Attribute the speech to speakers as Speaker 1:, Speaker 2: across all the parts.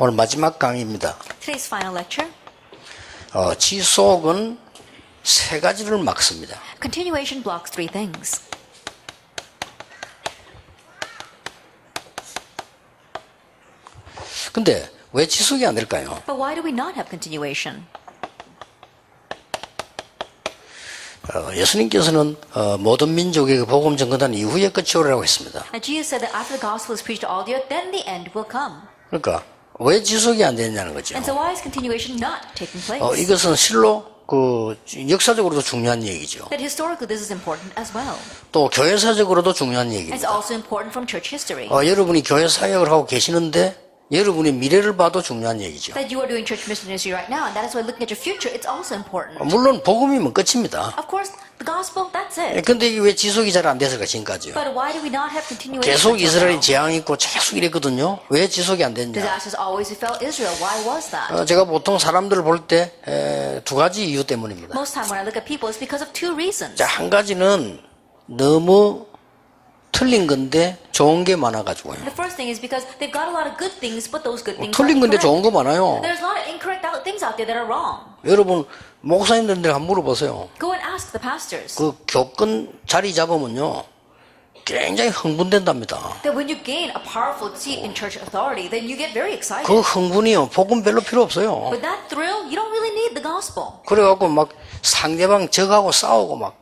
Speaker 1: 오늘 마지막 강의입니다.
Speaker 2: Today's final lecture
Speaker 1: 어, 지속은 세 가지를 막습니다.
Speaker 2: continuation blocks three things.
Speaker 1: 근데 왜 지속이 안 될까요?
Speaker 2: But why do we not have continuation?
Speaker 1: 어, 예수님께서는 어, 모든 민족에게 복음 전거단 이후에 끝이 오리라고 했습니다.
Speaker 2: And Jesus said that after the gospel is preached to all the earth, then the end will come.
Speaker 1: 그러니까 왜 지속이 안 되느냐는 거죠.
Speaker 2: And so why is continuation not taking place?
Speaker 1: 어, 이것은 실로 그 역사적으로도 중요한 얘기죠.
Speaker 2: That historically this is important as well.
Speaker 1: 또 교회사적으로도 중요한
Speaker 2: It's
Speaker 1: 얘기입니다.
Speaker 2: also important from church history.
Speaker 1: 어, 여러분이 교회 사역을 하고 계시는데 여러분의 미래를 봐도 중요한 얘기죠.
Speaker 2: That you are doing church ministry right now, and that is why looking at your future, it's also important.
Speaker 1: 어, 물론 복음이면 끝입니다.
Speaker 2: Of course, the gospel, that's it.
Speaker 1: 근데 이게 왜 지속이 잘 안 돼서가 지금까지요?
Speaker 2: But why do we not have continuation?
Speaker 1: 계속 이스라엘이? 재앙이 있고 계속 이랬거든요. 왜 지속이 안 됐냐?
Speaker 2: Disasters always befell Israel. Why was that?
Speaker 1: 어, 제가 보통 사람들을 볼 때 두 가지 이유 때문입니다.
Speaker 2: Most time when I look at people, it's because of two reasons.
Speaker 1: 자, 한 가지는 너무 틀린 건데 좋은 게 많아가지고요.
Speaker 2: The first thing is because they've got a lot of good things, but those good things
Speaker 1: 틀린 건데. 좋은 거 많아요.
Speaker 2: There's a lot of incorrect out- things out there that are wrong.
Speaker 1: 여러분 목사님들한테 한번 물어보세요.
Speaker 2: Go and ask the pastors.
Speaker 1: 그 교권 자리 잡으면요, 굉장히 흥분된답니다.
Speaker 2: That when you gain a powerful seat in church authority, then you get very excited.
Speaker 1: 그 흥분이요, 복음 별로 필요 없어요.
Speaker 2: But that thrill, you don't really need the gospel.
Speaker 1: 그래갖고 막 상대방 적하고 싸우고 막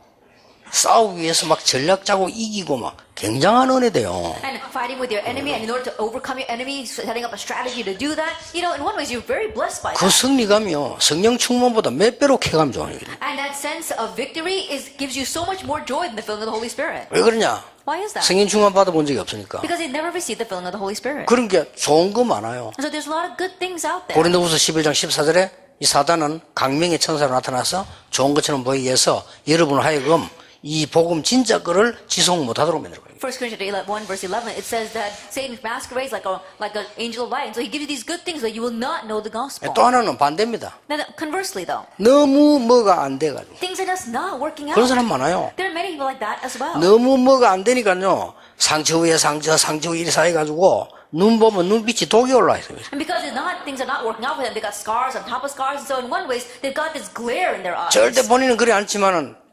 Speaker 1: 싸우기 위해서 막 전략 짜고 이기고 막 굉장한 은혜 돼요.
Speaker 2: And fighting with your enemy, and in order to overcome your enemy, setting up a strategy to do that, you know, in one way, you're very blessed by
Speaker 1: 그
Speaker 2: that.
Speaker 1: 승리감이요, 성령 충만보다 몇 배로 쾌감 좋아요.
Speaker 2: And that sense of victory is gives you so much more joy than the filling of the Holy Spirit.
Speaker 1: 왜 그러냐?
Speaker 2: Why is that?
Speaker 1: 성령 충만 받아본 적이 없으니까.
Speaker 2: Because they never received the filling of the Holy Spirit.
Speaker 1: 그런 게 좋은 거 많아요.
Speaker 2: And so there's a lot of good things out there.
Speaker 1: 고린도후서 11장 14절에 이 사단은 강명의 천사로 나타나서 좋은 것처럼 보이기 위해서 여러분을 하여금 이 복음 진짜 거를 지속 못하도록 만들어 거예요.
Speaker 2: 1 Corinthians 1 verse 11, it says that Satan masquerades like a like an angel of light. And so he gives you these good things, but you will not know the gospel.
Speaker 1: 또 하나는 반대입니다.
Speaker 2: Then conversely, though,
Speaker 1: 너무 뭐가 안 돼가지고
Speaker 2: things are just not working out.
Speaker 1: 그런 사람 많아요.
Speaker 2: There are many people like that as well.
Speaker 1: 너무 뭐가 안 되니까요. 상처 위에 상처, 상처 위에 쌓여가지고 눈 보면 눈빛이 독이 올라 있어요.
Speaker 2: And because it's not things are not working out for them, they got scars on top of scars. And so in one ways, they've got this glare in their eyes.
Speaker 1: 절대 본인은 그리 않지만은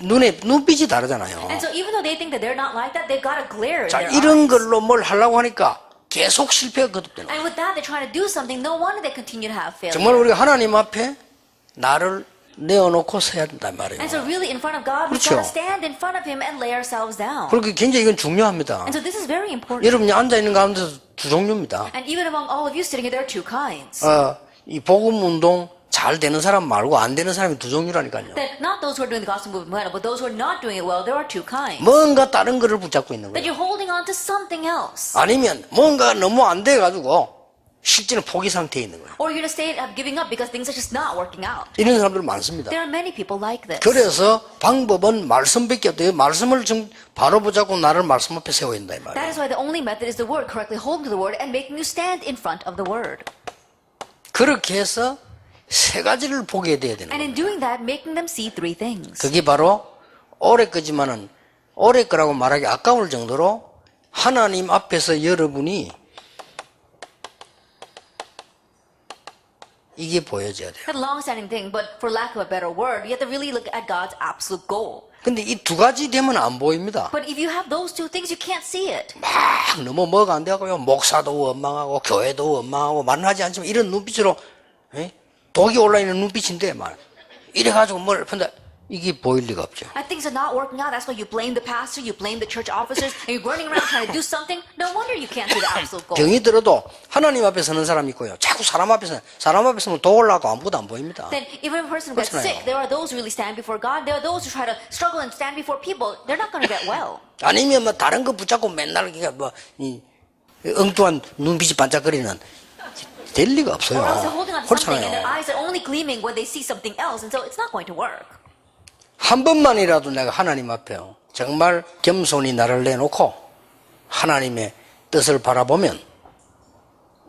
Speaker 1: 눈에 눈빛이 다르잖아요.
Speaker 2: And so even though they think that they're not like that, they've got a glare in
Speaker 1: 자
Speaker 2: their
Speaker 1: 이런
Speaker 2: eyes.
Speaker 1: 걸로 뭘 하려고 하니까 계속 실패가 거듭되는 거예요.
Speaker 2: And with that, they're trying to do something. No wonder they continue to have failure.
Speaker 1: 정말 우리가 하나님 앞에 나를 내어놓고 서야 된단 말이에요.
Speaker 2: And so really in front of God,
Speaker 1: 그렇죠.
Speaker 2: got to stand in front of Him and lay ourselves down.
Speaker 1: 그렇게 굉장히 이건 중요합니다.
Speaker 2: And so this is very important.
Speaker 1: 여러분이 앉아 있는 가운데서 두 종류입니다.
Speaker 2: And even among all of you sitting here, there are two kinds.
Speaker 1: 어, 이 복음 운동 잘 되는 사람 말고 안 되는 사람이 두 종류라니까요.
Speaker 2: That not those who are doing the gospel movement well, but those who are not doing it well, there are two kinds.
Speaker 1: 뭔가 다른 거를 붙잡고 있는
Speaker 2: That
Speaker 1: 거예요.
Speaker 2: you're holding on to something else.
Speaker 1: 아니면 뭔가 너무 안 돼 가지고 실제는 포기 상태에 있는 거예요.
Speaker 2: Or you're to stay up giving up because things are just not working out.
Speaker 1: 이런 사람들 많습니다.
Speaker 2: There are many people like this.
Speaker 1: 그래서 방법은 말씀밖에 없대요. 말씀을 좀 바로 붙잡고 나를 말씀 앞에 세워야 된다 이
Speaker 2: That
Speaker 1: 말이에요.
Speaker 2: is why the only method is the word, correctly holding to the word and making you stand in front of the word.
Speaker 1: 그렇게 해서 세 가지를 보게 돼야 되는 거예요. 그게 바로 올해 거지만은 올해 거라고 말하기 아까울 정도로 하나님 앞에서 여러분이 이게 보여져야 돼요.
Speaker 2: That long-standing thing, but for lack of a better word, you have to really look at God's absolute goal.
Speaker 1: 근데 이 두 가지 되면 안 보입니다.
Speaker 2: But if you have those two things, you can't see it.
Speaker 1: 막 너무 뭐가 안 돼가고요. 목사도 원망하고 교회도 원망하고 만나지 않지만 이런 눈빛으로 에? 독이 올라있는 눈빛인데 말 이래가지고 뭘 근데 이게 보일 리가 없죠.
Speaker 2: And things are not working out. That's why you blame the pastor, you blame the church officers, and you're running around trying to do something. No wonder you can't see the absolute goal.
Speaker 1: 병이 들어도 하나님 앞에 서는 사람이 있고요. 자꾸 사람 앞에 서 사람 앞에 서면 독 올라가고 아무것도 안 보입니다.
Speaker 2: Then if a person gets sick, there are those who really stand before God. There are those who try to struggle and stand before people. They're not going to get well.
Speaker 1: 아니면 뭐 다른 거 붙잡고 맨날 그게 뭐이 엉뚱한 눈빛이 반짝거리는 될 리가 없어요. 그렇잖아요. 한 번만이라도 내가 하나님 앞에요. 정말 겸손히 나를 내놓고 하나님의 뜻을 바라보면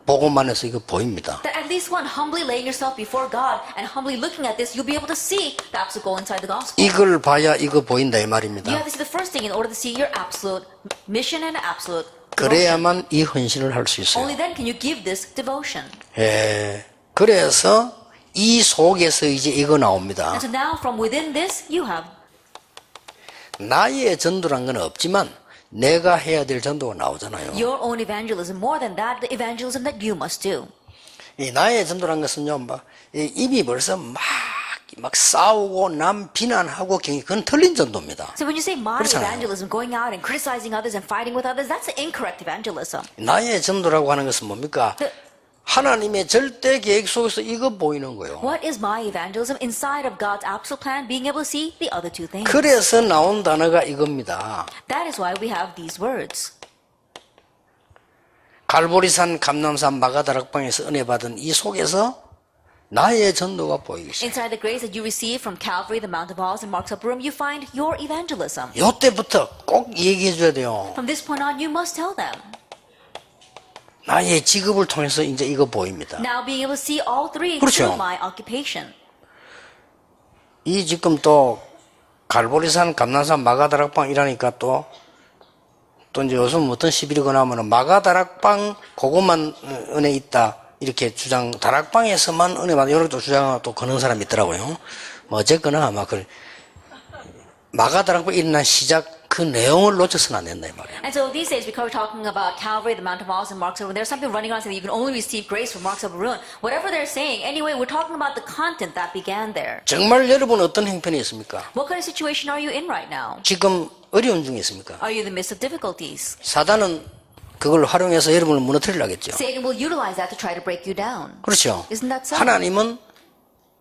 Speaker 1: 복음만에서 이거 보입니다.
Speaker 2: That at least one, humbly laying yourself before God and humbly looking at this, you'll be able to see the absolute goal inside the gospel.
Speaker 1: 이걸 봐야 이거 보인다 이 말입니다.
Speaker 2: have to see the first thing in order to see your absolute mission and absolute
Speaker 1: 그래야만 이 헌신을 할 수 있어요.
Speaker 2: Only then can you give this devotion.
Speaker 1: 예. 그래서 이 속에서 이제 이거 나옵니다.
Speaker 2: And so now from within this, you have
Speaker 1: 나의 전도란 건 없지만 내가 해야 될 전도가 나오잖아요.
Speaker 2: your own evangelism. More than that, the evangelism that you must do.
Speaker 1: 이 나의 전도란 것은요, 막, 이 입이 벌써 막, 막 싸우고 남 비난하고 경 그건 틀린 전도입니다.
Speaker 2: So when you say my
Speaker 1: 그렇잖아요.
Speaker 2: evangelism, going out and criticizing others and fighting with others, that's incorrect evangelism.
Speaker 1: 나의 전도라고 하는 것은 뭡니까?
Speaker 2: 그-
Speaker 1: 하나님의 절대 계획 속에서 이거 보이는 거예요.
Speaker 2: What is my evangelism? Inside of God's absolute plan, being able to see the other two things.
Speaker 1: 그래서 나온 단어가 이겁니다.
Speaker 2: That is why we have these words.
Speaker 1: 갈보리산, 감남산, 마가다락방에서 은혜 받은 이 속에서 나의 전도가 보이기 시작.
Speaker 2: Inside the grace that you receive from Calvary, the Mount of Olives, and Mark's Upper Room, you find your evangelism.
Speaker 1: 요때부터 꼭 얘기해 줘야 돼요.
Speaker 2: From this point on, you must tell them.
Speaker 1: 나의 직업을 통해서 이제 이거 보입니다.
Speaker 2: Now being able to see all three
Speaker 1: 그렇죠.
Speaker 2: through my occupation.
Speaker 1: 이 지금 또 갈보리산, 감남산, 마가다락방 이라니까 또, 또 이제 요즘 어떤 시비를 거나면은 마가다락방 그것만 은혜 있다. 이렇게 주장, 다락방에서만 은혜 받는 이런 또 주장하고 또 거는 사람이 있더라고요. 뭐 어쨌거나 아마 그 마가 다락방 일어난 시작 그 내용을 놓쳐서는 안 된다 이 말이에요.
Speaker 2: And so these days, because we're talking about Calvary, the Mount of Olives, and Mark's Room, there's some people running around saying you can only receive grace from Mark's Room. Whatever they're saying, anyway, we're talking about the content that began there.
Speaker 1: 정말 여러분 어떤 형편이 있습니까?
Speaker 2: What kind of situation are you in right now?
Speaker 1: 지금 어려운 중에 있습니까?
Speaker 2: Are you in the midst of difficulties?
Speaker 1: 사단은 그걸 활용해서 여러분을 무너뜨리려겠죠.
Speaker 2: Satan will utilize that to try to break you down.
Speaker 1: 그렇죠.
Speaker 2: Isn't that so?
Speaker 1: 하나님은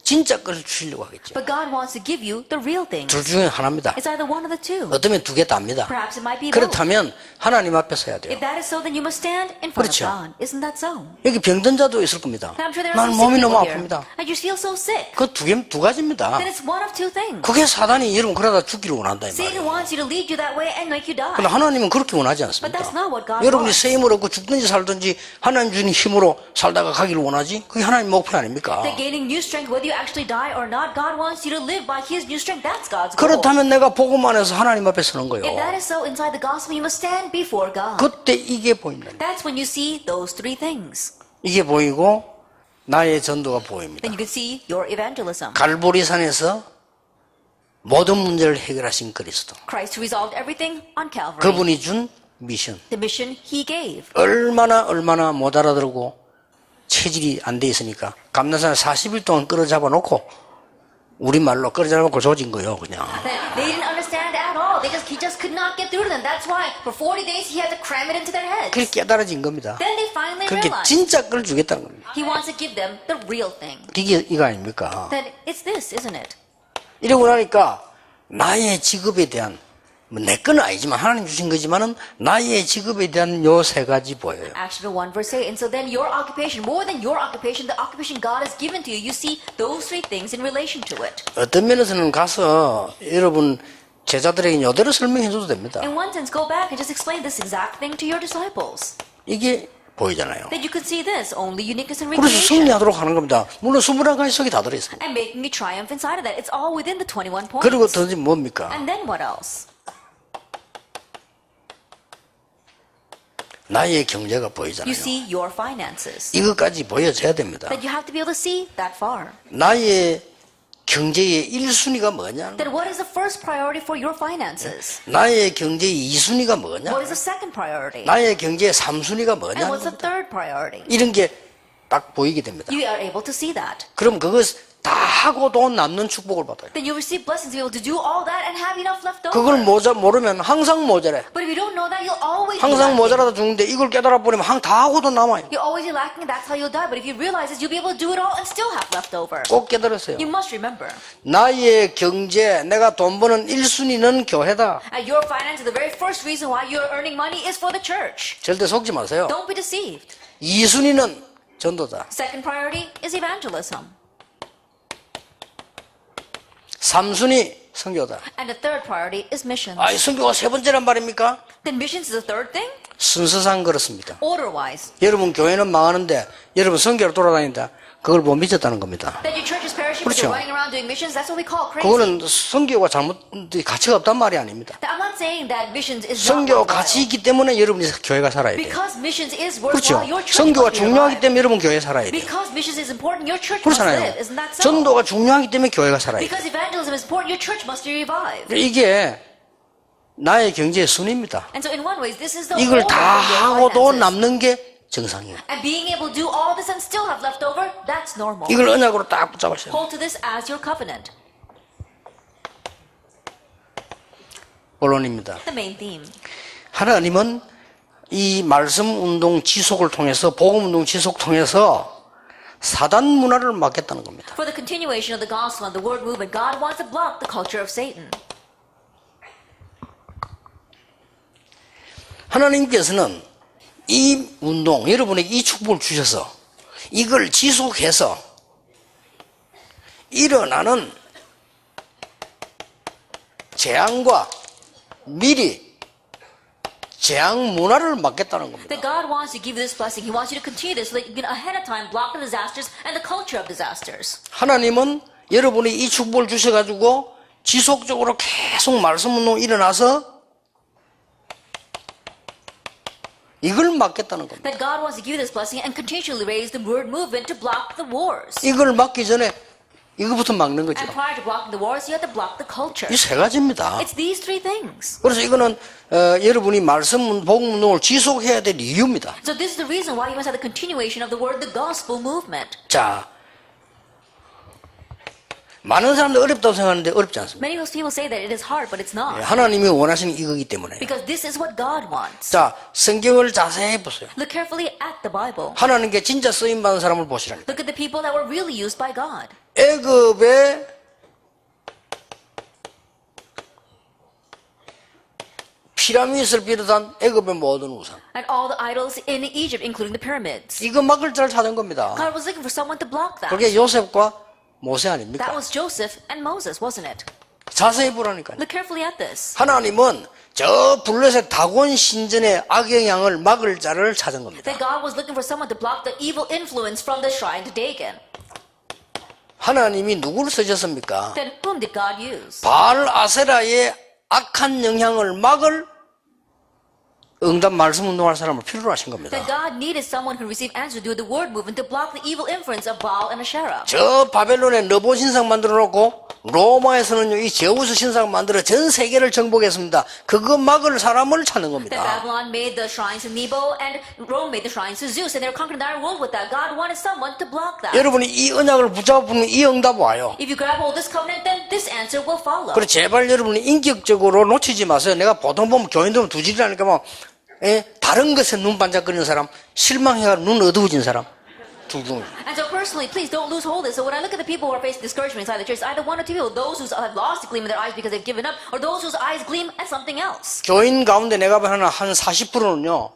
Speaker 1: 진짜 것을 주시려고 하겠죠.
Speaker 2: But God wants to give you the real.
Speaker 1: 둘 중에 하나입니다.
Speaker 2: It's either one of the two.
Speaker 1: 어쩌면 두 개 다입니다.
Speaker 2: Perhaps it might be both.
Speaker 1: 그렇다면 하나님 앞에 서야 돼요.
Speaker 2: If that is so, then you must stand in front
Speaker 1: 그렇죠.
Speaker 2: of God. Isn't that so?
Speaker 1: 여기 병든 자도 있을 겁니다.
Speaker 2: I'm sure there are
Speaker 1: 난
Speaker 2: some
Speaker 1: 몸이
Speaker 2: sick
Speaker 1: 너무
Speaker 2: people here.
Speaker 1: 아픕니다.
Speaker 2: And you feel so sick.
Speaker 1: 그두 개, 두 가지입니다.
Speaker 2: Then it's one of two things.
Speaker 1: 그게 사단이 여러분 그러다 죽기를 원한다 이 말이에요.
Speaker 2: wants you to lead you that way and make you die.
Speaker 1: 근데 하나님은 그렇게 원하지
Speaker 2: But
Speaker 1: 않습니다.
Speaker 2: that's not what God
Speaker 1: 여러분이
Speaker 2: wants.
Speaker 1: 새 힘을 얻고 죽든지 살든지 하나님 주는 힘으로 살다가 가기를 원하지? 그게 하나님 목표 아닙니까?
Speaker 2: That gaining new strength, whether you actually die or not, God wants you to live by His new strength. That's God's goal.
Speaker 1: 그렇다면 내가 복음 안에서 하나님 앞에 서는 거예요.
Speaker 2: If that is so inside the gospel, you must stand before God.
Speaker 1: 그때 이게 보인다.
Speaker 2: That's when you see those three things.
Speaker 1: 이게 보이고 나의 전도가 보입니다.
Speaker 2: Then you can see your evangelism.
Speaker 1: 갈보리산에서 모든 문제를 해결하신 그리스도.
Speaker 2: Christ resolved everything on Calvary.
Speaker 1: 그분이 준 미션.
Speaker 2: The mission He gave.
Speaker 1: 얼마나 얼마나 못 알아들고 체질이 안 돼 있으니까 감나산 40일 동안 끌어잡아 놓고 우리말로 끌어잡아 놓고 조진 거예요 그냥
Speaker 2: That they didn't understand at all. They just He just could not get through to them. That's why for 40 days He had to cram it into their heads.
Speaker 1: 그게 깨달아진 겁니다
Speaker 2: Then they finally
Speaker 1: 그렇게
Speaker 2: realized
Speaker 1: 진짜 끌 주겠다는 겁니다
Speaker 2: He wants to give them the real thing.
Speaker 1: 이게 이거 아닙니까
Speaker 2: That it's this, isn't it?
Speaker 1: 이러고 나니까 나의 직업에 대한 뭐 내 건 아니지만 하나님 주신 거지만은 나의 직업에 대한 요 세 가지 보여요
Speaker 2: Acts chapter 1 verse 8. And so then your occupation, more than your occupation, the occupation God has given to you, you see those three things in relation to it.
Speaker 1: 어떤 면에서는 가서 여러분 제자들에게 이대로 설명해 줘도 됩니다
Speaker 2: In one sense, go back and just explain this exact thing to your disciples.
Speaker 1: 이게 보이잖아요
Speaker 2: That you could see this, only uniqueness and
Speaker 1: 그래서. 승리하도록 하는 겁니다. 물론 21가지 속에 다 들어있습니다.
Speaker 2: And making you triumph inside of that. It's all within the 21 points.
Speaker 1: 그리고 더지 뭡니까?
Speaker 2: And then what else?
Speaker 1: 나의 경제가
Speaker 2: You
Speaker 1: 보이잖아요.
Speaker 2: see your finances.
Speaker 1: 이것까지 보여줘야 됩니다.
Speaker 2: That you have to be able to see that far.
Speaker 1: 나의 경제의 1순위가 뭐냐?
Speaker 2: Then what is the first priority for your finances?
Speaker 1: 나의 경제의 2순위가 뭐냐?
Speaker 2: What is the second priority?
Speaker 1: 나의 경제의 3순위가
Speaker 2: And
Speaker 1: 뭐냐?
Speaker 2: what's the third priority?
Speaker 1: 이런 게 딱 보이게 됩니다.
Speaker 2: You are able to see that.
Speaker 1: 그럼 그것 다 하고도 남는 축복을 받아요.
Speaker 2: Then you receive blessings to be able to do all that and have enough left over.
Speaker 1: 그걸 모자, 모르면 항상 모자래.
Speaker 2: But if you don't know that, you'll always
Speaker 1: 항상. 모자라다 죽는데 이걸 깨달아 버리면 항다 하고도 남아요.
Speaker 2: You'll always lacking, and that's how you'll die. But if you realize this, you'll be able to do it all and still have left over.
Speaker 1: 꼭 깨달으세요.
Speaker 2: You must remember,
Speaker 1: 나의 경제, 내가 돈 버는 1순위는 교회다.
Speaker 2: at your finances, the very first reason why you're earning money is for the church.
Speaker 1: 절대 속지 마세요.
Speaker 2: Don't be deceived.
Speaker 1: 2순위는 전도다.
Speaker 2: Second priority is evangelism.
Speaker 1: 3순위 선교다.
Speaker 2: And the third priority is missions.
Speaker 1: 아, 이 선교가 세 번째란 말입니까?
Speaker 2: Then missions is the third thing?
Speaker 1: 순서상 그렇습니다.
Speaker 2: Order wise.
Speaker 1: 여러분 교회는 망하는데 여러분 선교로 돌아다닌다. 그걸 못 믿었다는 겁니다. 그렇죠. 그거는 성교가 잘못 가치가 없단 말이 아닙니다. 성교가. 가치 있기 때문에 여러분이 교회가 살아야 돼요. 그렇죠. 성교가 중요하기. 때문에 여러분 교회 살아야 돼요. 그렇잖아요. 전도가 중요하기 때문에 교회가 살아야 돼요. 이게 나의 경제의
Speaker 2: the
Speaker 1: 이걸 다 하고도. 남는 게 정상이에요.
Speaker 2: And being able to do all this and still have left over, that's normal.
Speaker 1: 이걸 언약으로 딱 붙잡으셔야 돼요.
Speaker 2: Hold to this as your covenant.
Speaker 1: 본론입니다.
Speaker 2: The main theme.
Speaker 1: 하나님은 이 말씀 운동 지속을 통해서 복음 운동 지속 통해서 사단 문화를 막겠다는 겁니다.
Speaker 2: For the continuation of the gospel and the word movement, God wants to block the culture of Satan.
Speaker 1: 하나님께서는 이 운동, 여러분에게 이 축복을 주셔서 이걸 지속해서 일어나는 재앙과 미리 재앙 문화를 막겠다는 겁니다.
Speaker 2: That God wants to give you this blessing. He wants you to continue this so that you can ahead of time block the disasters and the culture of disasters.
Speaker 1: 하나님은 여러분이 이 축복을 주셔 가지고 지속적으로 계속 말씀 운동 일어나서 이걸 막겠다는 겁니다.
Speaker 2: That God wants to give you this blessing and continually raise the word movement to block the wars.
Speaker 1: 이걸 막기 전에 이거부터 막는 거죠.
Speaker 2: And prior to blocking the wars, you have to block the culture.
Speaker 1: 이 세 가지입니다.
Speaker 2: It's these three things.
Speaker 1: 그래서 이거는 어, 여러분이 말씀 복음 운동을 지속해야 될 이유입니다.
Speaker 2: So this is the reason why you must have the continuation of the word, the gospel movement.
Speaker 1: 자, 많은 사람들 어렵다고 생각하는데 어렵지 않습니다.
Speaker 2: Many people say that it is hard, but it's not.
Speaker 1: 하나님이 원하시는 이거기 때문에.
Speaker 2: Because this is what God wants.
Speaker 1: 자, 성경을 자세히 보세요.
Speaker 2: Look carefully at the Bible.
Speaker 1: 하나님께 진짜 쓰임 받은 사람을 보시라니까.
Speaker 2: Look at the people that were really used by God.
Speaker 1: 애굽의 피라미드를 비롯한 애굽의 모든 우상.
Speaker 2: And all the idols in Egypt, including the pyramids.
Speaker 1: 이거 막을 자를 찾은 겁니다.
Speaker 2: God was looking for someone to block that.
Speaker 1: 그게 요셉과 모세
Speaker 2: That
Speaker 1: 아닙니까?
Speaker 2: was Joseph and Moses, wasn't it?
Speaker 1: 자세히 보라니까요.
Speaker 2: Look carefully at this.
Speaker 1: 하나님은 저 블레셋 다곤 신전의 악영향을 막을 자를 찾은 겁니다.
Speaker 2: That God was looking for someone to block the evil influence from the shrine to Dagon.
Speaker 1: 하나님이 누구를 쓰셨습니까?
Speaker 2: Then whom did God use?
Speaker 1: 바알 아세라의 악한 영향을 막을 응답 말씀 운동할 사람을 필요로 하신 겁니다.
Speaker 2: That God needed someone who received answers to do the word movement to block the evil influence of Baal and Asherah.
Speaker 1: 저 바벨론에 너보 신상 만들어 놓고 로마에서는요 이 제우스 신상 만들어 전 세계를 정복했습니다. 그거 막을 사람을 찾는
Speaker 2: That
Speaker 1: 겁니다.
Speaker 2: Babylon made the shrines to Nebo and Rome made the shrines to Zeus, and they were conquering the entire world with that. God wanted someone to block that.
Speaker 1: 여러분이 이 언약을 붙잡으면 이 응답 와요.
Speaker 2: If you grab hold this covenant, then this answer will follow.
Speaker 1: 그래 제발 여러분이 인격적으로 놓치지 마세요. 내가 보통 보면 교인들 두 질이라니까 뭐 예? 다른 것에 눈 반짝거리는 사람, 실망해가 눈 어두워진 사람 둥둥.
Speaker 2: And so personally, please don't lose hold of this. So when I look at the people who are facing discouragement inside the church, either one or two people, those who have lost the gleam in their eyes because they've given up, or those whose eyes gleam at something else.
Speaker 1: 교인 가운데 내가 보는 한 40%는요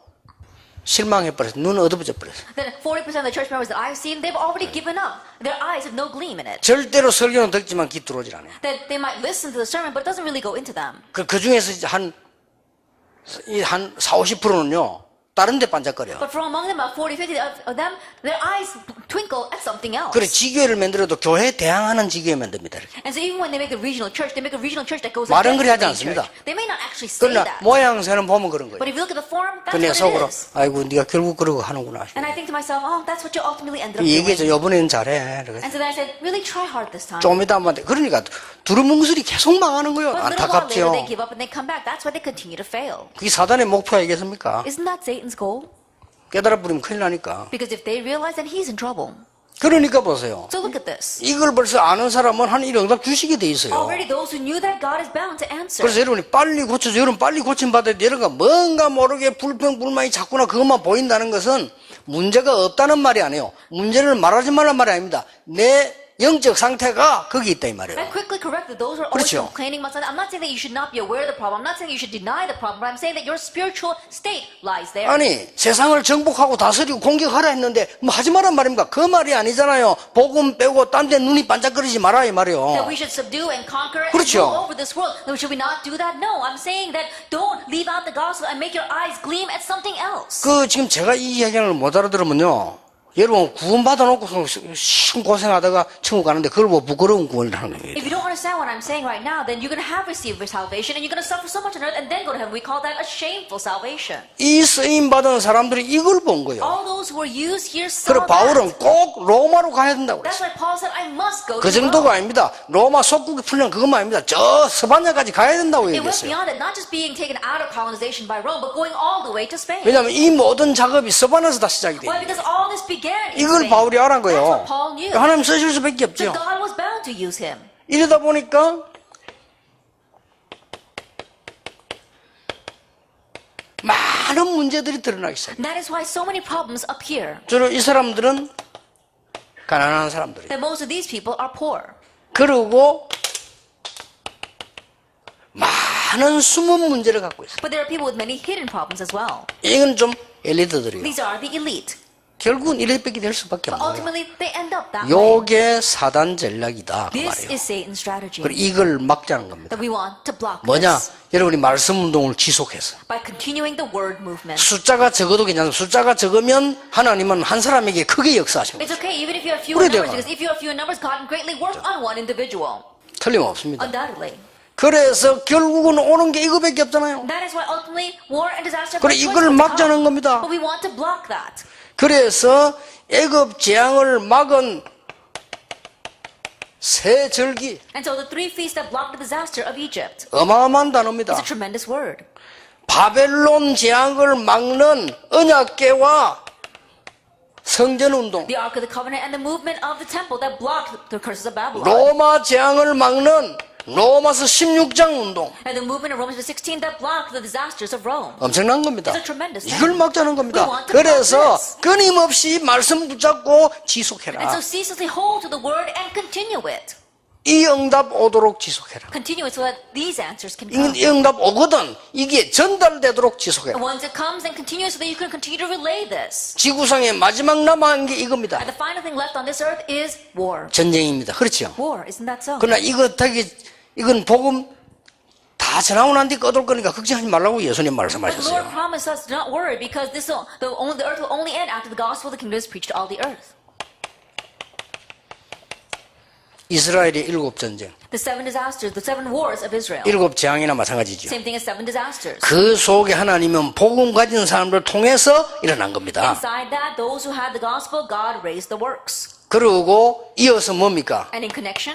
Speaker 1: 실망해 버렸어. 눈 어두워져 버렸어.
Speaker 2: Then 40% of the church members that I've seen, they've already given up. Their eyes have no gleam in it.
Speaker 1: 절대로 설교는 듣지만 귀 들어오질 않아요.
Speaker 2: That they might listen to the sermon, but it doesn't really go into them.
Speaker 1: 그, 그 중에서 한, 이 한 4, 50%는요, 다른 데 반짝거려.
Speaker 2: But from among them, about 40, 50 of, them, their eyes twinkle at something else.
Speaker 1: 그래, 지교회를 만들어도 교회에 대항하는 지교회 만듭니다. 이렇게.
Speaker 2: And so even when they make a regional church, they make a regional church that goes
Speaker 1: 말은 그리 하지 않습니다.
Speaker 2: They may not actually say
Speaker 1: 그러나
Speaker 2: that.
Speaker 1: 모양새는 보면 그런 거예요.
Speaker 2: But if you look at the form, that's what
Speaker 1: 속으로,
Speaker 2: it is.
Speaker 1: 아이고, 네가 결국 그러고 하는구나.
Speaker 2: And I think to myself, oh, that's what you ultimately ended up
Speaker 1: 얘기해줘,
Speaker 2: doing.
Speaker 1: 이번에는 잘해.
Speaker 2: And so then I said, really try hard this time.
Speaker 1: 좀 이따 한번, 그러니까, 두루뭉술이 계속 망하는 거예요.
Speaker 2: But little while later,
Speaker 1: 안타깝죠.
Speaker 2: they give up and they come back. That's why they continue to fail.
Speaker 1: 그게 사단의 목표 아니겠습니까?
Speaker 2: Isn't that Satan's goal?
Speaker 1: 깨달아 버리면 큰일 나니까.
Speaker 2: Because if they realize, then he's in trouble.
Speaker 1: 그러니까 보세요.
Speaker 2: So look at this.
Speaker 1: 이걸 벌써 아는 사람은 한일 응답 주시게 돼 있어요.
Speaker 2: Already those who knew that God is bound to answer.
Speaker 1: 그래서 여러분이 빨리 고쳐서 여러분 빨리 고침 받아야 돼. 여러분가 뭔가 모르게 불평 불만이 자꾸나 그것만 보인다는 것은 문제가 없다는 말이 아니에요. 문제를 말하지 말란 말이 아닙니다. 내 영적 상태가 거기 있다 이 말이에요.
Speaker 2: I quickly corrected those who are always
Speaker 1: 그렇죠.
Speaker 2: complaining about something. I'm not saying that you should not be aware of the problem. I'm not saying that you should deny the problem. But I'm saying that your spiritual state lies there.
Speaker 1: 아니 세상을 정복하고 다스리고 공격하라 했는데 뭐 하지 말란 말입니까? 그 말이 아니잖아요. 복음 빼고 딴 데 눈이 반짝거리지 마라 이
Speaker 2: That
Speaker 1: 말이에요.
Speaker 2: we should subdue and conquer and
Speaker 1: 그렇죠.
Speaker 2: rule over this world. Should we not do that? No, I'm saying that don't leave out the gospel and make your eyes gleam at something else.
Speaker 1: 그 지금 제가 이 이야기를 못 알아들으면요. 여러분 구원 받아놓고 심 고생하다가 천국 가는데 그걸 뭐 부끄러운 구원이라는 거예요.
Speaker 2: If you don't understand what I'm saying right now, then you're going to have received salvation and you're going to suffer so much on earth and then go to heaven. We call that a shameful salvation.
Speaker 1: 이 쓰임 받은 사람들이 이걸 본 거예요.
Speaker 2: All those who were used here saw
Speaker 1: 바울은
Speaker 2: that.
Speaker 1: 꼭 로마로 가야 된다고
Speaker 2: That's
Speaker 1: 그랬어요.
Speaker 2: why Paul said, I must go
Speaker 1: 그 정도가. 아닙니다. 로마 속국이 풀린 그것만 아닙니다. 저 스바냐까지 가야 된다고
Speaker 2: It went
Speaker 1: 얘기했어요.
Speaker 2: beyond it, not just being taken out of colonization by Rome, but going all the way to Spain.
Speaker 1: 왜냐하면 이 모든 작업이 스바냐에서 다 시작이 돼요.
Speaker 2: Why? Because all this began
Speaker 1: 이걸. 바울이 알은 거예요. 하나님 쓰실 수밖에 없죠. 이러다 보니까 많은 문제들이 드러나기 시작해요.
Speaker 2: Appear.
Speaker 1: 주로 이 사람들은 가난한 사람들이에요. 그리고 많은 숨은 문제를 갖고 있어요.
Speaker 2: But there are people with many hidden problems as well.
Speaker 1: 이건 좀 엘리트들이에요.
Speaker 2: These are the elite.
Speaker 1: 결국은 이래밖에 될 수밖에
Speaker 2: way.
Speaker 1: 요게 사단 전략이다 그 말이에요. 그리고 이걸 막자는 겁니다. 뭐냐? 여러분이 말씀 운동을 지속해서. 숫자가 적어도 괜찮아요. 숫자가 적으면 하나님은 한 사람에게 크게
Speaker 2: individual.
Speaker 1: 틀림없습니다. 그래서 결국은 오는 게 이거밖에 없잖아요. 그래, 이걸 막자는. 겁니다. 그래서 애굽 재앙을 막은 새 절기
Speaker 2: And so the three feasts that blocked the disaster of Egypt
Speaker 1: 어마어마한 단어입니다.
Speaker 2: a tremendous word.
Speaker 1: 바벨론 재앙을 막는 언약계와 성전 운동,
Speaker 2: The Ark of the Covenant and the movement of the temple that blocked the curses of Babylon.
Speaker 1: 로마 재앙을 막는 로마서 16장 운동
Speaker 2: And the movement of Romans 16 that blocked the disasters of Rome.
Speaker 1: 엄청난 겁니다.
Speaker 2: It's a tremendous
Speaker 1: 이걸. 막자는 겁니다. 그래서. 끊임없이 말씀 붙잡고
Speaker 2: And
Speaker 1: 지속해라.
Speaker 2: so ceaselessly hold to the word and continue it.
Speaker 1: 이 응답 오도록 지속해라.
Speaker 2: Continue so that these answers can
Speaker 1: 이
Speaker 2: come.
Speaker 1: 이 응답 오거든 이게 전달되도록 지속해라.
Speaker 2: And once it comes and continues so that you can continue to relay this.
Speaker 1: 지구상에 마지막 남아있는 게 이겁니다.
Speaker 2: And the final thing left on this earth is war.
Speaker 1: 전쟁입니다. 그렇죠?
Speaker 2: War, isn't that so?
Speaker 1: 그러나 이거 되게 이건 복음 다 전하고 난 뒤 꺼돌 거니까 걱정하지 말라고 예수님 말씀하셨어요.
Speaker 2: promised us do not worry because this will, the, only, the earth will only end after the gospel of the kingdom is preached to all the earth.
Speaker 1: 이스라엘의 일곱 전쟁,
Speaker 2: The seven disasters, the seven wars of Israel.
Speaker 1: 일곱 재앙이나 마찬가지죠.
Speaker 2: Same thing as seven disasters.
Speaker 1: 그 속에 하나님은 복음 가진 사람들 통해서 일어난 겁니다.
Speaker 2: Inside that, those who had the gospel, God raised the works.
Speaker 1: 그리고 이어서 뭡니까?
Speaker 2: And in connection,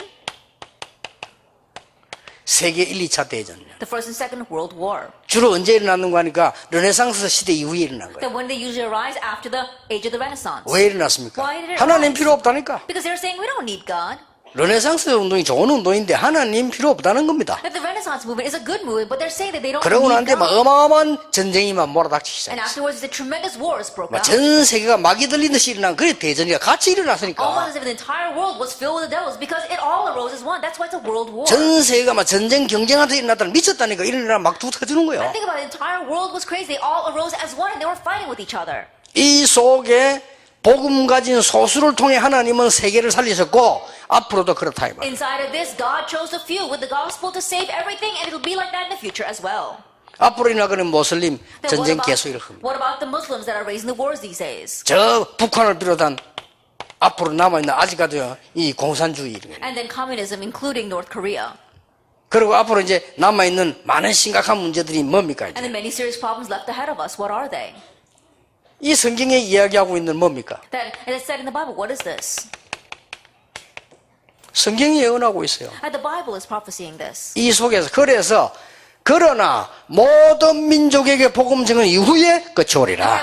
Speaker 1: 세계 1, 2차 대전.
Speaker 2: the first and second world war.
Speaker 1: 주로 언제 일어났는 거 하니까 르네상스 시대 이후에 일어난 거예요.
Speaker 2: That when they usually arise after the age of the Renaissance.
Speaker 1: 왜 일어났습니까?
Speaker 2: Why did it
Speaker 1: 하나님? 필요 없다니까.
Speaker 2: Because they're saying we don't need God.
Speaker 1: 르네상스 운동이 좋은 운동인데 하나님 필요 없다는 겁니다.
Speaker 2: That the Renaissance movement is a good movement, but they're saying that they don't
Speaker 1: 그러고 난데 막. 어마어마한 전쟁이 막 몰아닥치기 시작했어요.
Speaker 2: afterwards, the tremendous wars broke out.
Speaker 1: 전 세계가 막이 들리듯이 일어난 그게 대전이야. 같이 일어났으니까.
Speaker 2: as if the entire world was filled with the devils because it all arose as one. That's why it's a world war.
Speaker 1: 전 세계가 막 전쟁 경쟁하듯이 일어났다는 미쳤다니까. 이러나 막두 터지는
Speaker 2: I
Speaker 1: 거예요.
Speaker 2: think about it, the entire world was crazy. They all arose as one and they were fighting with each other.
Speaker 1: 이 속에 복음 가진 소수를 통해 하나님은 세계를 살리셨고 앞으로도 그렇다 이 말이에요.
Speaker 2: Inside of this, God chose a few with the gospel to save everything, and it'll be like that in the future as well.
Speaker 1: 앞으로 일어나는 모슬림 전쟁
Speaker 2: about,
Speaker 1: 계속 일어납니다.
Speaker 2: what about the Muslims that are raising the wars these days?
Speaker 1: 저 북한을 비롯한 앞으로 남아 있는 아직까지 이 공산주의 이런 거.
Speaker 2: And then communism, including North Korea.
Speaker 1: 그리고 앞으로 이제 남아 있는 많은 심각한 문제들이 뭡니까? 이제?
Speaker 2: the many serious problems left ahead of us. What are they?
Speaker 1: 이 성경에 이야기하고 있는 뭡니까?
Speaker 2: That is said in the Bible. What is this?
Speaker 1: 성경이 예언하고 있어요.
Speaker 2: The Bible is prophesying this.
Speaker 1: 이 속에서 그래서 그러나 모든 민족에게 복음 전은 이후에 끝이 오리라.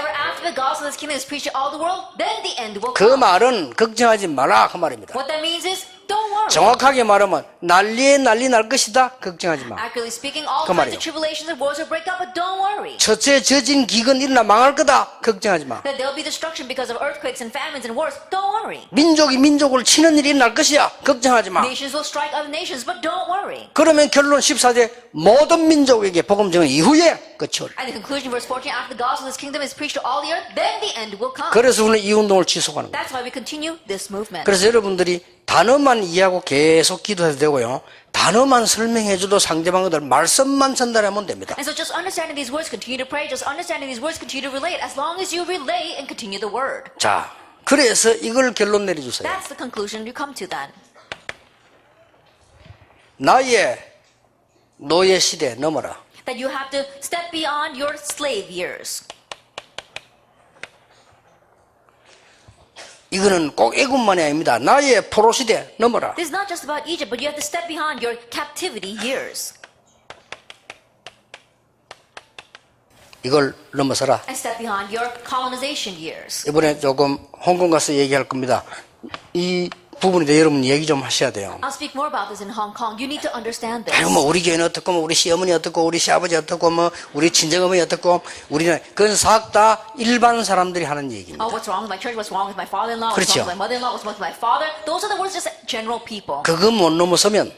Speaker 1: 그. 말은 걱정하지 마라 그 말입니다.
Speaker 2: What that means is, don't worry.
Speaker 1: 정확하게 말하면 난리에 난리 날 것이다. 걱정하지 마.
Speaker 2: Accurately speaking, all
Speaker 1: 그
Speaker 2: kinds
Speaker 1: 말이에요.
Speaker 2: of tribulations and wars will break out, but don't worry.
Speaker 1: 첫째 저진 기근 일어나 망할 거다. 걱정하지 마.
Speaker 2: That there'll be destruction because of earthquakes and famines and wars. Don't worry.
Speaker 1: 민족이 민족을 치는 일이 날 것이야. 걱정하지 마.
Speaker 2: Nations will strike other nations, but don't worry.
Speaker 1: 그러면 결론 14제 모든 민족에게 복음 전은 이후에 끝이 오리라.
Speaker 2: And the conclusion, verse 14, after the gospel of this kingdom is preached to all the earth, then the end will come.
Speaker 1: 그래서 우리는 이 운동을 지속하는 거예요.
Speaker 2: That's why we continue this movement.
Speaker 1: 그래서 여러분들이 단어만 이해하고 계속 기도해도 되고요. 단어만 설명해줘도 상대방들 말씀만 전달하면 됩니다.
Speaker 2: And so just understanding these words, continue to pray. Just understanding these words, continue to relate. As long as you relay and continue the word.
Speaker 1: 자, 그래서 이걸 결론 내려주세요.
Speaker 2: That's the conclusion you come to then.
Speaker 1: 나의 노예 시대 넘어라.
Speaker 2: That you have to step beyond your slave years.
Speaker 1: 이거는 꼭 애국만이 아닙니다. 나의 포로 시대 넘어라.
Speaker 2: This is not just about Egypt, but you have to step beyond your captivity years
Speaker 1: 이걸 넘어서라.
Speaker 2: and step beyond your colonization years.
Speaker 1: 이번에 조금 홍콩 가서 얘기할 겁니다. 이 부분에 대해 여러분 얘기 좀 하셔야 돼요.
Speaker 2: I'll speak more about this in Hong Kong. You need to understand this.
Speaker 1: 아유 뭐 우리 교회는 어떻고 뭐 우리 시어머니 어떻고 우리 시아버지 어떻고 뭐 우리 친정어머니 어떻고 우리는 그건 싹 다 일반 사람들이 하는 얘기입니다.
Speaker 2: Oh, what's wrong with my church? What's wrong with my father-in-law? What's
Speaker 1: 그렇죠.
Speaker 2: wrong with my mother-in-law? What's wrong with my father? Those are the words just general people.
Speaker 1: 그거 못 넘어서면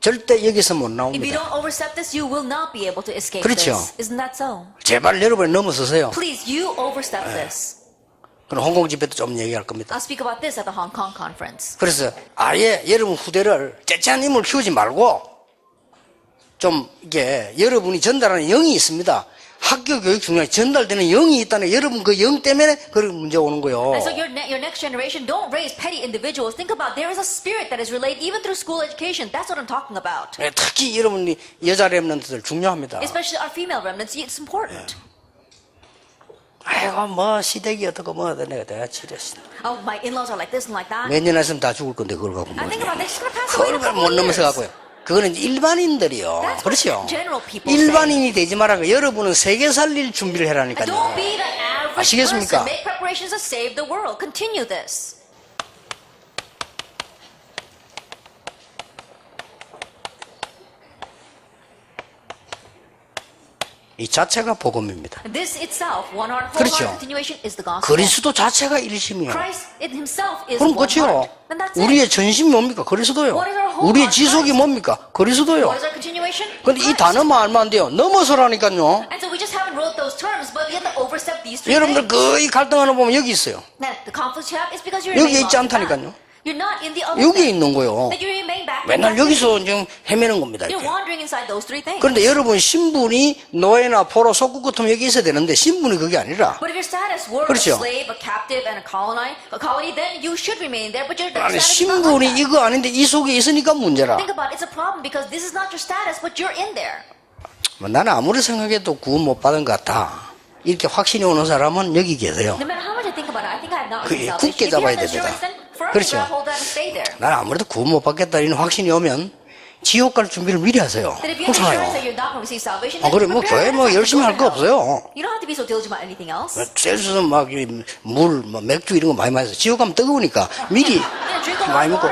Speaker 1: 절대 여기서 못 나옵니다.
Speaker 2: don't overstep this, you will not be able to escape
Speaker 1: 그렇죠.
Speaker 2: this. Isn't that so?
Speaker 1: 제발 여러분이 넘어서세요.
Speaker 2: Please, you overstep this.
Speaker 1: 그럼 홍콩 집회도 좀 얘기할 겁니다.
Speaker 2: I'll speak about this at the Hong Kong conference.
Speaker 1: 그래서 아예 여러분 후대를 째째한 인물 키우지 말고 좀 이게 여러분이 전달하는 영이 있습니다. 학교 교육 중에 전달되는 영이 있다는 여러분 그 영 때문에 그런 문제 오는 거요.
Speaker 2: And so your, ne- your next generation, don't raise petty individuals. Think about there is a spirit that is relayed even through school education. That's what I'm talking about.
Speaker 1: 예, 특히 여러분이 여자 랩런트들 중요합니다.
Speaker 2: Especially our female remnants, it's important.
Speaker 1: 아이고 뭐 시댁이 어떻고 뭐 어떤 내가 내가 치렸어.
Speaker 2: Oh, my in-laws are like this and like that.
Speaker 1: 몇년 했으면 다 죽을 건데 그걸 갖고
Speaker 2: I
Speaker 1: 뭐.
Speaker 2: think about this,
Speaker 1: 그걸 못 넘어서. 갖고요. 그거는 일반인들이요.
Speaker 2: That's
Speaker 1: 그렇죠. 일반인이 되지 말라고 여러분은 세계 살릴 준비를 해라니까요. 아시겠습니까?
Speaker 2: Make preparations to save the world. Continue this.
Speaker 1: 이 자체가 복음입니다. 그렇죠. 그리스도 자체가 일심이에요. 그럼 그렇죠. 우리의. 전심이 뭡니까? 그리스도요. 우리의? 지속이 뭡니까? 그리스도요. 근데 이. 단어만 알면 안 돼요. 넘어서라니까요. 여러분들. 거의 갈등하는 거 보면 여기 있어요.
Speaker 2: Remain
Speaker 1: 있지 않다니까요.
Speaker 2: thing.
Speaker 1: 있는 거요. 맨날 여기서 지금 헤매는 겁니다. 이렇게.
Speaker 2: wandering inside those three things.
Speaker 1: 그런데 여러분 신분이 노예나 포로 속국 같으면 여기 있어야 되는데 신분이 그게 아니라
Speaker 2: But if your status were
Speaker 1: 그렇죠.
Speaker 2: a slave, a captive, and a colony, a colony, then you should remain there. But your
Speaker 1: 아니
Speaker 2: status is not like
Speaker 1: 신분이
Speaker 2: that.
Speaker 1: 이거 아닌데 이 속에 있으니까 문제라.
Speaker 2: Think about it. It's a problem because this is not your status, but you're in there.
Speaker 1: 뭐 나는 아무리 생각해도 구원 못 받은 것 같다. 이렇게 확신이 오는 사람은 여기 계세요.
Speaker 2: No matter how much I think about it, I think I have not
Speaker 1: 그,
Speaker 2: received
Speaker 1: 굳게
Speaker 2: salvation. If you
Speaker 1: 잡아야
Speaker 2: have
Speaker 1: 됩니다.
Speaker 2: assurance, then forever
Speaker 1: 그렇죠. 나는 아무래도 구원 못 받겠다 이런 확신이 오면 지옥 갈 준비를 미리 하세요. 그렇잖아요. 아, 그래 뭐 교회 뭐 열심히 할 거. 없어요. 셀수는 막물 뭐 맥주 이런 거 많이 마셔서 지옥 가면 뜨거우니까 미리 많이 먹고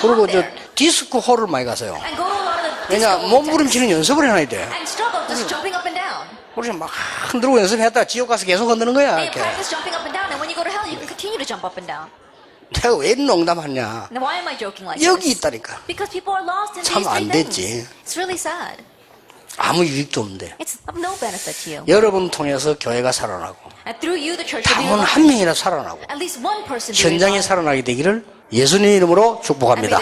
Speaker 1: 그리고 저. 디스코 홀을 많이 가세요. 왜냐 몸부림치는 연습을 해놔야 돼. 그래서 막 흔들고 연습했다 지옥 가서 계속 흔드는 거야. 이렇게.
Speaker 2: Jump up and down.
Speaker 1: 내가 왜 농담하냐?
Speaker 2: Now, why am I joking like
Speaker 1: 여기
Speaker 2: this?
Speaker 1: 있다니까.
Speaker 2: Because people are lost in
Speaker 1: 참
Speaker 2: these
Speaker 1: 안
Speaker 2: three
Speaker 1: 됐지.
Speaker 2: things. It's really sad.
Speaker 1: 아무 유익도 없는데.
Speaker 2: It's of no benefit to you.
Speaker 1: 여러분 통해서 교회가 살아나고
Speaker 2: And through you, the church will be
Speaker 1: 당원
Speaker 2: revived.
Speaker 1: 한 명이나 살아나고
Speaker 2: At least one person
Speaker 1: 현장에. 살아나게 되기를 예수님 이름으로 축복합니다.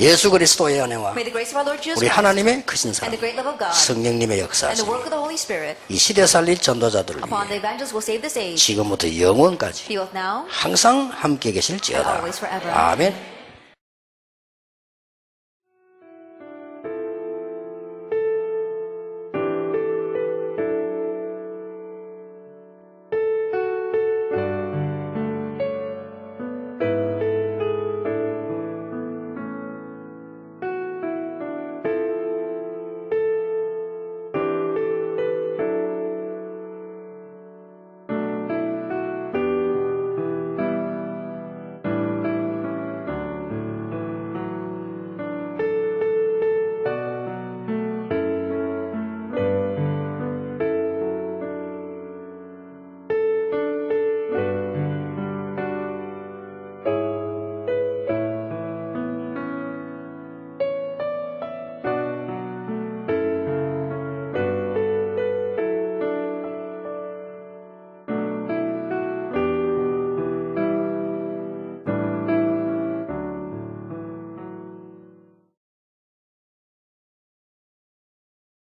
Speaker 1: 예수 그리스도의 은혜와 우리 하나님의 크신 사랑, 성령님의
Speaker 2: and
Speaker 1: 역사하심,
Speaker 2: the work of the Holy Spirit
Speaker 1: 이 시대 살릴 전도자들을 위해. 지금부터 영원까지 항상 함께 계실지어다. 아멘.